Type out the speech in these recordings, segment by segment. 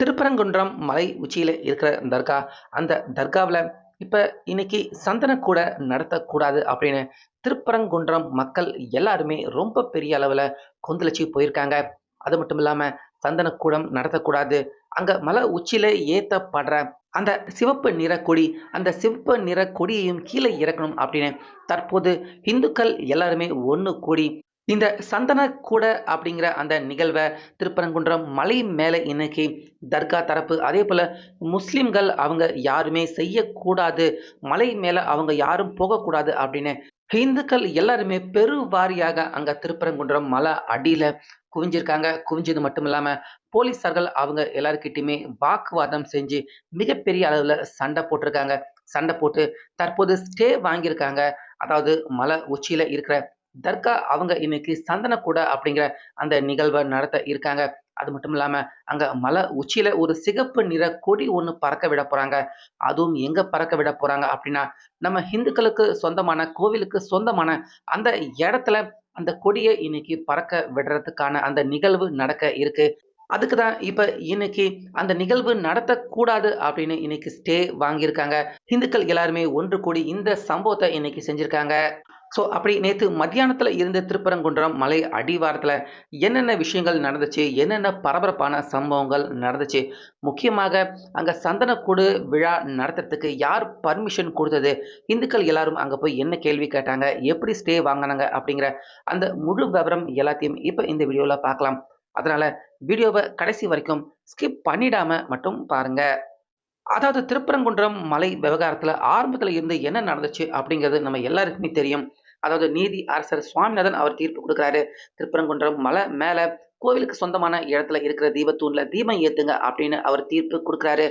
திருப்பரங்குன்றம் மலை உச்சியில் இருக்கிற தர்கா. அந்த தர்காவில் இப்போ இன்னைக்கு சந்தனக்கூட நடத்தக்கூடாது அப்படின்னு திருப்பரங்குன்றம் மக்கள் எல்லாருமே ரொம்ப பெரிய அளவில் கொந்தளிச்சு போயிருக்காங்க. அது மட்டும் இல்லாமல் சந்தனக்கூடம் நடத்தக்கூடாது. அங்கே மலை உச்சியில் ஏற்றப்படுற அந்த சிவப்பு நிற கொடி அந்த சிவப்பு நிற கொடியையும் கீழே இறக்கணும் அப்படின்னு தற்போது இந்துக்கள் எல்லாருமே ஒன்று கூடி இந்த சந்தன கூட அப்படிங்கிற அந்த நிகழ்வை திருப்பரங்குன்றம் மலை மேலே இன்னைக்கு தர்கா தரப்பு அதே போல் முஸ்லீம்கள் அவங்க யாருமே செய்யக்கூடாது மலை மேலே அவங்க யாரும் போகக்கூடாது அப்படின்னு இந்துக்கள் எல்லாருமே பெருவாரியாக அங்கே திருப்பரங்குன்றம் மலை அடியில் குவிஞ்சிருக்காங்க. குவிஞ்சது மட்டும் இல்லாமல் போலீஸார்கள் அவங்க எல்லாருக்கிட்டையுமே வாக்குவாதம் செஞ்சு மிகப்பெரிய அளவில் சண்டை போட்டிருக்காங்க. சண்டை போட்டு தற்போது ஸ்டே வாங்கியிருக்காங்க. அதாவது மலை உச்சியில் இருக்கிற தர்கா அவங்க இன்னைக்கு சந்தனக்கூட அப்படிங்கிற அந்த நிகழ்வை நடத்த இருக்காங்க. அது மட்டும் இல்லாமல் அங்கே மலை உச்சியில் ஒரு சிகப்பு நிற கொடி ஒன்று பறக்க விட போகிறாங்க அதுவும் எங்கே பறக்க விட போகிறாங்க அப்படின்னா நம்ம இந்துக்களுக்கு சொந்தமான கோவிலுக்கு சொந்தமான அந்த இடத்துல அந்த கொடியை இன்னைக்கு பறக்க விடுறதுக்கான அந்த நிகழ்வு நடக்க இருக்கு. அதுக்கு தான் இப்போ இன்னைக்கு அந்த நிகழ்வு நடத்தக்கூடாது அப்படின்னு இன்னைக்கு ஸ்டே வாங்கியிருக்காங்க. இந்துக்கள் எல்லாருமே ஒன்று கூடி இந்த சம்பவத்தை இன்னைக்கு செஞ்சுருக்காங்க. ஸோ அப்படி நேற்று மத்தியானத்தில் இருந்த திருப்பரங்குன்றம் மலை அடிவாரத்தில் என்னென்ன விஷயங்கள் நடந்துச்சு என்னென்ன பரபரப்பான சம்பவங்கள் நடந்துச்சு முக்கியமாக அங்கே சந்தனக்கூடு விழா நடத்துறதுக்கு யார் பர்மிஷன் கொடுத்தது இந்துக்கள் எல்லாரும் அங்கே போய் என்ன கேள்வி கேட்டாங்க எப்படி ஸ்டே வாங்கினாங்க அப்படிங்கிற அந்த முழு விவரம் எல்லாத்தையும் இப்போ இந்த வீடியோவில் பார்க்கலாம். அதனால் வீடியோவை கடைசி வரைக்கும் ஸ்கிப் பண்ணிடாமல் மட்டும் பாருங்க. அதாவது திருப்பரங்குன்றம் மலை விவகாரத்தில் ஆரம்பத்தில் இருந்து என்ன நடந்துச்சு அப்படிங்கிறது நம்ம எல்லாருக்குமே தெரியும். அதாவது நீதி அரசர் சுவாமிநாதன் அவர் தீர்ப்பு கொடுக்குறாரு. திருப்பரங்குன்றம் மலை மேலே கோவிலுக்கு சொந்தமான இடத்துல இருக்கிற தீபத்தூண்ல தீபம் ஏத்துங்க அப்படின்னு அவர் தீர்ப்பு கொடுக்குறாரு.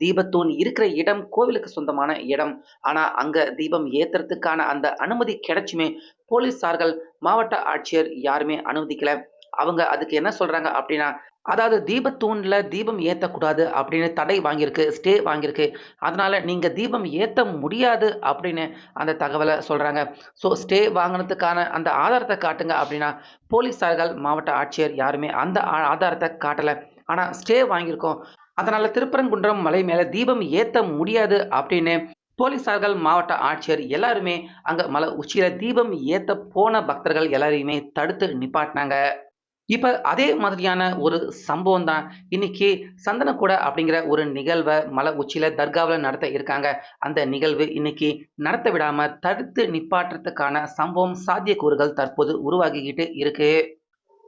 தீபத்தூண் இருக்கிற இடம் கோவிலுக்கு சொந்தமான இடம். ஆனா அங்க தீபம் ஏத்துறதுக்கான அந்த அனுமதி கிடைச்சுமே போலீஸார்கள் மாவட்ட ஆட்சியர் யாருமே அனுமதிக்கல. அவங்க அதுக்கு என்ன சொல்றாங்க அப்படின்னா அதாவது தீபத்தூண்ல தீபம் ஏற்றக்கூடாது அப்படின்னு தடை வாங்கியிருக்கு ஸ்டே வாங்கியிருக்கு. அதனால நீங்க தீபம் ஏற்ற முடியாது அப்படின்னு அந்த தகவலை சொல்றாங்க. ஸோ ஸ்டே வாங்கினதுக்கான அந்த ஆதாரத்தை காட்டுங்க அப்படின்னா போலீஸார்கள் மாவட்ட ஆட்சியர் யாருமே அந்த ஆ- ஆதாரத்தை காட்டலை. ஆனால் ஸ்டே வாங்கியிருக்கோம். அதனால திருப்பரங்குன்றம் மலை மேலே தீபம் ஏற்ற முடியாது அப்படின்னு போலீசார்கள் மாவட்ட ஆட்சியர் எல்லாருமே அங்கே மலை உச்சியில் தீபம் ஏற்ற போன பக்தர்கள் எல்லாரையுமே தடுத்து நிப்பாட்டினாங்க. இப்போ அதே மாதிரியான ஒரு சம்பவம் தான் இன்னைக்கு சந்தனக்கூட அப்படிங்கிற ஒரு நிகழ்வை மலை உச்சியில் தர்காவில் நடத்த இருக்காங்க. அந்த நிகழ்வு இன்னைக்கு நடத்த விடாமல் தடுத்து நிப்பாட்டுறதுக்கான சம்பவம் சாத்தியக்கூறுகள் தற்போது உருவாகிக்கிட்டு இருக்குது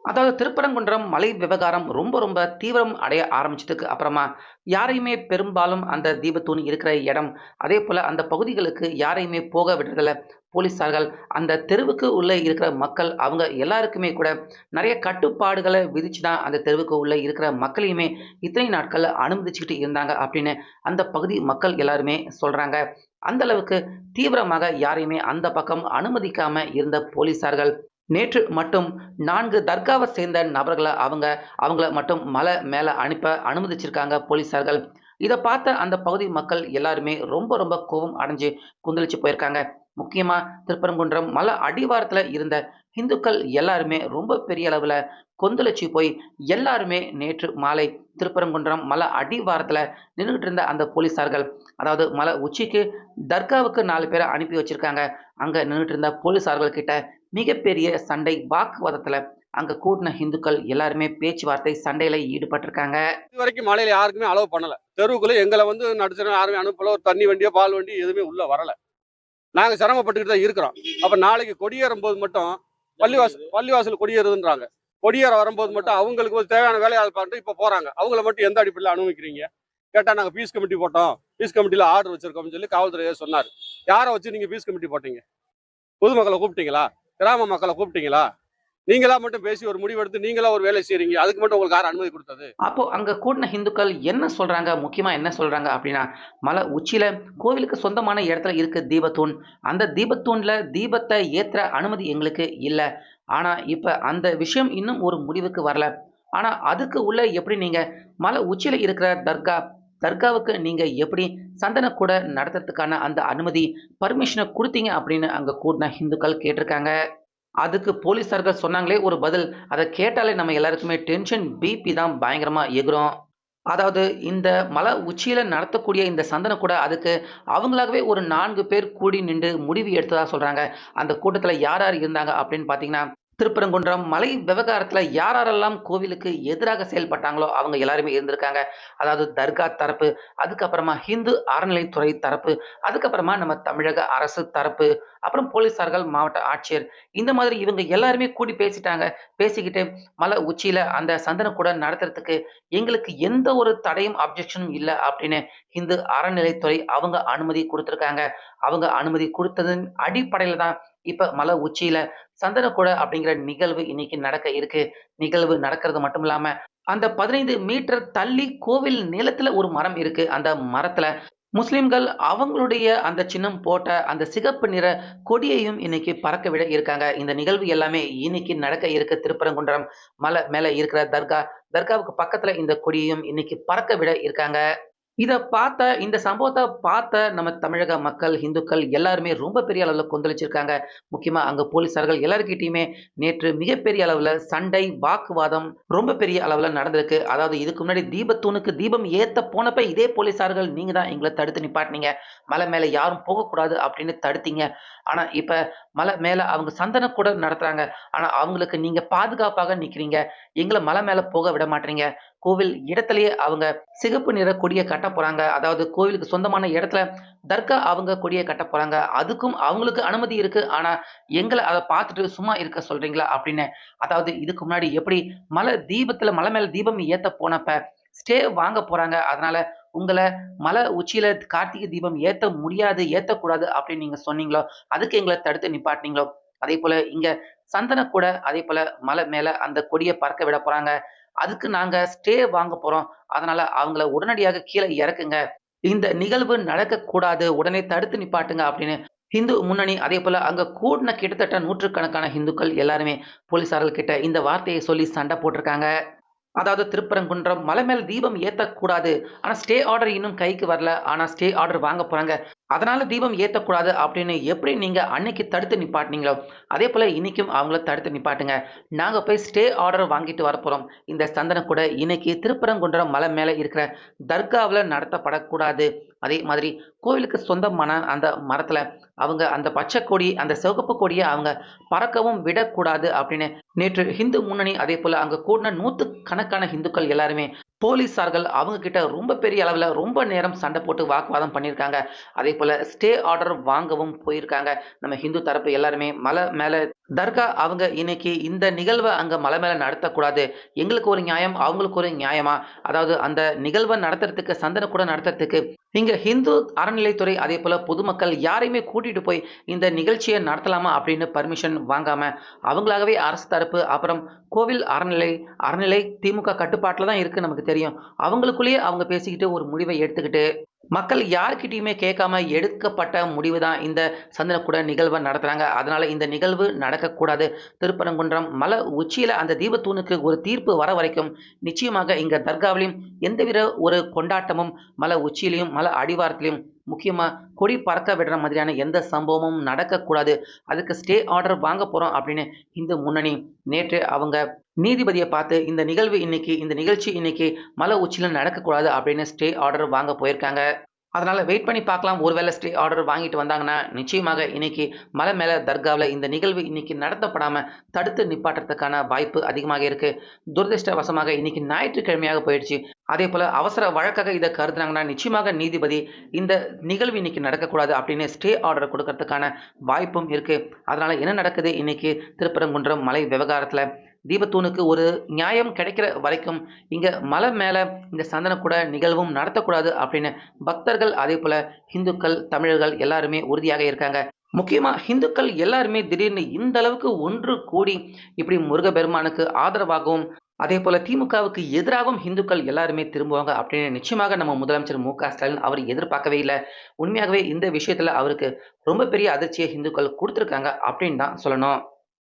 அதாவது திருப்பரங்குன்றம் மலை விவகாரம் ரொம்ப ரொம்ப தீவிரம் அடைய ஆரம்பிச்சதுக்கு அப்புறமா யாரையுமே பெரும்பாலும் அந்த தீபத்தூண் இருக்கிற இடம் அதே போல் அந்த பகுதிகளுக்கு யாரையுமே போக விடுறதில்ல. போலீஸார்கள் அந்த தெருவுக்கு உள்ளே இருக்கிற மக்கள் அவங்க எல்லாருக்குமே கூட நிறைய கட்டுப்பாடுகளை விதிச்சு தான் அந்த தெருவுக்கு உள்ளே இருக்கிற மக்களையுமே இத்தனை நாட்கள் அனுமதிச்சுக்கிட்டு இருந்தாங்க அப்படின்னு அந்த பகுதி மக்கள் எல்லாருமே சொல்கிறாங்க அந்த அளவுக்கு தீவிரமாக யாரையுமே அந்த பக்கம் அனுமதிக்காமல் இருந்த போலீஸார்கள் நேற்று மட்டும் நான்கு தர்காவை சேர்ந்த நபர்களை அவங்க அவங்கள மட்டும் மலை மேலே அனுப்ப அனுமதிச்சிருக்காங்க போலீஸார்கள் இதை பார்த்த அந்த பகுதி மக்கள் எல்லாருமே ரொம்ப ரொம்ப கோபம் அடைஞ்சு குந்தளிச்சு போயிருக்காங்க. முக்கியமாக திருப்பரங்குன்றம் மலை அடிவாரத்தில் இருந்த இந்துக்கள் எல்லாருமே ரொம்ப பெரிய அளவில் கொந்தளிச்சு போய் எல்லாருமே நேற்று மாலை திருப்பரங்குன்றம் மலை அடிவாரத்தில் நின்றுகிட்டு இருந்த அந்த போலீஸார்கள் அதாவது மலை உச்சிக்கு தர்காவுக்கு நாலு பேரை அனுப்பி வச்சிருக்காங்க. அங்கே நின்றுட்டு இருந்த போலீஸார்கள் கிட்ட மிகப்பெரிய சண்டை வாக்குவாதத்தில் அங்க கூட்டின இந்துக்கள் எல்லாருமே பேச்சுவார்த்தை சண்டையில ஈடுபட்டிருக்காங்க. இது வரைக்கும் யாருக்குமே அலோவ் பண்ணல. தெருவுக்குள்ள எங்களை வந்து நடுத்தர யாருமே அனுப்பல. ஒரு தண்ணி வண்டியோ பால் வண்டி எதுவுமே உள்ள வரல. நாங்க சிரமப்பட்டுக்கிட்டு தான் இருக்கிறோம். அப்ப நாளைக்கு கொடியேறும் போது மட்டும் பள்ளிவாசல் பள்ளிவாசல் கொடியேறுதுன்றாங்க. கொடியேற வரும்போது மட்டும் அவங்களுக்கு ஒரு தேவையான வேலையாள் பார்த்து இப்ப போறாங்க. அவங்கள மட்டும் எந்த அடிப்படையில் அனுமதிக்கிறீங்க? கேட்டா நாங்க பீஸ் கமிட்டி போட்டோம். பீஸ் கமிட்டியில ஆர்டர் வச்சிருக்கோம்னு சொல்லி காவல்துறையே சொன்னார். யாரை வச்சு நீங்க பீஸ் கமிட்டி போட்டீங்க? பொதுமக்களை கூப்பிட்டீங்களா? கிராம மக்களை கூப்பிட்டீங்களா? நீங்களா மட்டும் பேசி ஒரு முடிவெடுத்து நீங்களா ஒரு வேலை செய்றீங்க. அதுக்கு மட்டும் உங்களுக்கு யார் அனுமதி கொடுத்தது? அப்போ அங்க கூடின இந்துக்கள் என்ன சொல்றாங்க? முக்கியமா என்ன சொல்றாங்க அப்படின்னா மலை உச்சியில கோவிலுக்கு சொந்தமான இடத்துல இருக்கு தீபத்தூண். அந்த தீபத்தூண்ல தீபத்தை ஏற்ற அனுமதி எங்களுக்கு இல்லை. ஆனா இப்ப அந்த விஷயம் இன்னும் ஒரு முடிவுக்கு வரல. ஆனா அதுக்கு உள்ள எப்படி நீங்க மலை உச்சியில இருக்கிற தர்கா தர்காவுக்கு நீங்கள் எப்படி சந்தன கூட நடத்துறதுக்கான அந்த அனுமதி பர்மிஷனை கொடுத்தீங்க அப்படின்னு அங்கே கூட்டின இந்துக்கள் கேட்டிருக்காங்க. அதுக்கு போலீஸார்கள் சொன்னாங்களே ஒரு பதில். அதை கேட்டாலே நம்ம எல்லாருக்குமே டென்ஷன் பிபி தான் பயங்கரமாக எகுறோம். அதாவது இந்த மலை உச்சியில் நடத்தக்கூடிய இந்த சந்தனக்கூட அதுக்கு அவங்களாகவே ஒரு நான்கு பேர் கூடி நின்று முடிவு எடுத்ததாக சொல்கிறாங்க அந்த கூட்டத்தில் யார் யார் இருந்தாங்க அப்படின்னு பார்த்தீங்கன்னா, திருப்பரங்குன்றம் மலை விவகாரத்தில் யார் யாரெல்லாம் கோவிலுக்கு எதிராக செயல்பட்டாங்களோ அவங்க எல்லாருமே இருந்திருக்காங்க. அதாவது தர்கா தரப்பு, அதுக்கப்புறமா ஹிந்து அறநிலைத்துறை தரப்பு, அதுக்கப்புறமா நம்ம தமிழக அரசு தரப்பு, அப்புறம் போலீஸார்கள், மாவட்ட ஆட்சியர் இந்த மாதிரி இவங்க எல்லாருமே கூடி பேசிட்டாங்க. பேசிக்கிட்டு மலை உச்சியில அந்த சந்தனக்கூட நடத்துறதுக்கு எங்களுக்கு எந்த ஒரு தடையும், அப்ஜெக்ஷனும் இல்லை அப்படின்னு ஹிந்து அறநிலைத்துறை அவங்க அனுமதி கொடுத்துருக்காங்க அவங்க அனுமதி கொடுத்ததன் அடிப்படையில் தான் இப்ப மலை உச்சியில சந்தனக்கூட அப்படிங்கிற நிகழ்வு இன்னைக்கு நடக்க இருக்கு. நிகழ்வு நடக்கிறது மட்டும் இல்லாம, அந்த 15 மீட்டர் தள்ளி கோவில் நிலத்துல ஒரு மரம் இருக்கு. அந்த மரத்துல முஸ்லிம்கள் அவங்களுடைய அந்த சின்னம் போட்ட அந்த சிகப்பு நிற கொடியையும் இன்னைக்கு பறக்க விட இருக்காங்க. இந்த நிகழ்வு எல்லாமே இன்னைக்கு நடக்க இருக்க திருப்பரங்குன்றம் மலை மேல இருக்கிற தர்கா. தர்காவுக்கு பக்கத்துல இந்த கொடியையும் இன்னைக்கு பறக்க விட இருக்காங்க. இதை பார்த்த இந்த சம்பவத்தை பார்த்த நம்ம தமிழக மக்கள், இந்துக்கள் எல்லாருமே ரொம்ப பெரிய அளவில் கொந்தளிச்சிருக்காங்க. முக்கியமாக அங்கே போலீஸார்கள் எல்லாருக்கிட்டையுமே நேற்று மிகப்பெரிய அளவில் சண்டை, வாக்குவாதம் ரொம்ப பெரிய அளவில் நடந்திருக்கு. அதாவது இதுக்கு முன்னாடி தீபத்தூணுக்கு தீபம் ஏற்ற போனப்ப இதே போலீஸார்கள் நீங்கள் தான் எங்களை தடுத்து நிப்பாட்டினீங்க மலை மேலே யாரும் போகக்கூடாது அப்படின்னு தடுத்தீங்க. ஆனால் இப்போ மலை மேலே அவங்க சந்தனக்கூட நடத்துகிறாங்க ஆனால் அவங்களுக்கு நீங்கள் பாதுகாப்பாக நிற்கிறீங்க எங்களை மலை மேலே போக விட மாட்டீங்க கோவில் இடத்துலயே அவங்க சிகப்பு நிற கொடியை கட்ட போறாங்க. அதாவது கோவிலுக்கு சொந்தமான இடத்துல தர்கா அவங்க கொடியை கட்டப் போறாங்க. அதுக்கும் அவங்களுக்கு அனுமதி இருக்கு. ஆனா எங்களை அதை பார்த்துட்டு சும்மா இருக்க சொல்றீங்களா? அப்படின்னு. அதாவது இதுக்கு முன்னாடி எப்படி மலை தீபத்துல மலை மேல தீபம் ஏத்த போனப்ப ஸ்டே வாங்க போறாங்க. அதனால உங்களை மலை உச்சியில கார்த்திகை தீபம் ஏத்த முடியாது, ஏத்தக்கூடாது அப்படின்னு நீங்க சொன்னீங்களோ, அதுக்கு எங்களை தடுத்து நிப்பாட்டினீங்களோ அதே போல இங்க அதே போல் மலை மேல அந்த கொடியை பறக்க விட போறாங்க. அதுக்கு நாங்க ஸ்டே வாங்க போறோம். அதனால அவங்கள உடனடியாக கீழே இறக்குங்க. இந்த நிகழ்வு நடக்கக்கூடாது. உடனே தடுத்து நிப்பாட்டுங்க அப்படின்னு ஹிந்து முன்னணி அதே போல் அங்க கூடின கிட்டத்தட்ட நூற்றுக்கணக்கான ஹிந்துக்கள் எல்லாருமே போலீஸார்கள் கிட்ட இந்த வார்த்தையை சொல்லி சண்டை போட்டிருக்காங்க அதாவது திருப்பரங்குன்றம் மலை மேல் தீபம் ஏத்தக்கூடாது. ஆனா ஸ்டே ஆர்டர் இன்னும் கைக்கு வரல. ஆனா ஸ்டே ஆர்டர் வாங்க போறாங்க. அதனால தீபம் ஏற்றக்கூடாது அப்படின்னு எப்படி நீங்க அன்னைக்கு தடுத்து நிப்பாட்டினீங்களோ அதே போல இன்னைக்கும் அவங்கள தடுத்து நிப்பாட்டுங்க. நாங்க போய் ஸ்டே ஆர்டர் வாங்கிட்டு வரப்போறோம். இந்த சந்தனக்கூட இன்னைக்கு திருப்பரங்குன்றம் மலை மேல இருக்கிற தர்காவில் நடத்தப்படக்கூடாது. அதே மாதிரி கோவிலுக்கு சொந்தமான அந்த மரத்துல அவங்க அந்த பச்சை கொடி, அந்த சிவப்பு கொடியை அவங்க பறக்கவும் விடக்கூடாது அப்படின்னு நேற்று ஹிந்து முன்னணி அதே போல அங்க நூற்று கணக்கான இந்துக்கள் எல்லாருமே போலீஸார்கள் அவங்க கிட்ட ரொம்ப பெரிய அளவில் ரொம்ப நேரம் சண்டை போட்டு வாக்குவாதம் பண்ணியிருக்காங்க. அதே போல் ஸ்டே ஆர்டர் வாங்கவும் போயிருக்காங்க. நம்ம ஹிந்து தரப்பு எல்லாருமே மலை மேலே தர்கா அவங்க இன்னைக்கு இந்த நிகழ்வை அங்கே மலை மேலே நடத்தக்கூடாது. எங்களுக்கு ஒரு நியாயம், அவங்களுக்கு ஒரு நியாயமா? அதாவது அந்த நிகழ்வை நடத்துறதுக்கு கூட நடத்துறதுக்கு இங்கே ஹிந்து அறநிலைத்துறை அதே போல் பொதுமக்கள் யாரையுமே கூட்டிகிட்டு போய் இந்த நிகழ்ச்சியை நடத்தலாமா அப்படின்னு பர்மிஷன் வாங்காமல் அவங்களாகவே அரசு தரப்பு, அப்புறம் கோவில் அறநிலை அறநிலை திமுக கட்டுப்பாட்டில் தான் இருக்குது நமக்கு தெரியும். அவங்களுக்குள்ளேயே அவங்க பேசிக்கிட்டு ஒரு முடிவை எடுத்துக்கிட்டு, மக்கள் யார்கிட்டயுமே கேட்காம எடுக்கப்பட்ட முடிவு தான் இந்த சந்தனக்கூட நிகழ்வை நடத்துகிறாங்க அதனால் இந்த நிகழ்வு நடக்கக்கூடாது. திருப்பரங்குன்றம் மலை உச்சியில் அந்த தீபத்தூணுக்கு ஒரு தீர்ப்பு வர வரைக்கும் நிச்சயமாக இங்கே தர்காவிலையும் எந்தவித ஒரு கொண்டாட்டமும் மலை உச்சியிலையும் மலை அடிவாரத்திலையும் முக்கியமாக கொடி பறக்க விடுற மாதிரியான எந்த சம்பவமும் நடக்கக்கூடாது. அதுக்கு ஸ்டே ஆர்டர் வாங்க போகிறோம் அப்படின்னு இந்து முன்னணி நேற்று அவங்க நீதிபதியை பார்த்து இந்த நிகழ்வு இன்னைக்கு இந்த நிகழ்ச்சி இன்னைக்கு மலை உச்சியில் நடக்கக்கூடாது அப்படின்னு ஸ்டே ஆர்டர் வாங்க போயிருக்காங்க. அதனால் வெயிட் பண்ணி பார்க்கலாம். ஒருவேளை ஸ்டே ஆர்டர் வாங்கிட்டு வந்தாங்கன்னா, நிச்சயமாக இன்னைக்கு மலை மேலே தர்காவில் இந்த நிகழ்வு இன்னைக்கு நடத்தப்படாமல் தடுத்து நிப்பாட்டுறதுக்கான வாய்ப்பு அதிகமாக இருக்குது துரதிருஷ்டவசமாக இன்னைக்கு ஞாயிற்றுக்கிழமையாக போயிடுச்சு. அதே போல் அவசர வழக்காக இதை கருதுனாங்கன்னா, நிச்சயமாக நீதிபதி இந்த நிகழ்வு இன்னைக்கு நடக்கக்கூடாது அப்படின்னு ஸ்டே ஆர்டர் கொடுக்கறதுக்கான வாய்ப்பும் இருக்குது அதனால் என்ன நடக்குது இன்னைக்கு திருப்பரங்குன்றம் மலை விவகாரத்தில் தீபத்தூனுக்கு ஒரு நியாயம் கிடைக்கிற வரைக்கும் இங்கே மலை மேலே இந்த சந்தனக்கூட நிகழ்வும் நடத்தக்கூடாது அப்படின்னு பக்தர்கள் அதே போல் இந்துக்கள், தமிழர்கள் எல்லாருமே உறுதியாக இருக்காங்க. முக்கியமாக இந்துக்கள் எல்லாருமே திடீர்னு இந்த அளவுக்கு ஒன்று கூடி இப்படி முருகபெருமானுக்கு ஆதரவாகவும், அதேபோல திமுகவுக்கு எதிராகவும் இந்துக்கள் எல்லாருமே திரும்புவாங்க அப்படின்னு நிச்சயமாக நம்ம முதலமைச்சர் மு. க. ஸ்டாலின் அவர் எதிர்பார்க்கவே இல்லை உண்மையாகவே இந்த விஷயத்துல அவருக்கு ரொம்ப பெரிய அதிர்ச்சியை இந்துக்கள் கொடுத்துருக்காங்க அப்படின்னு தான் சொல்லணும்.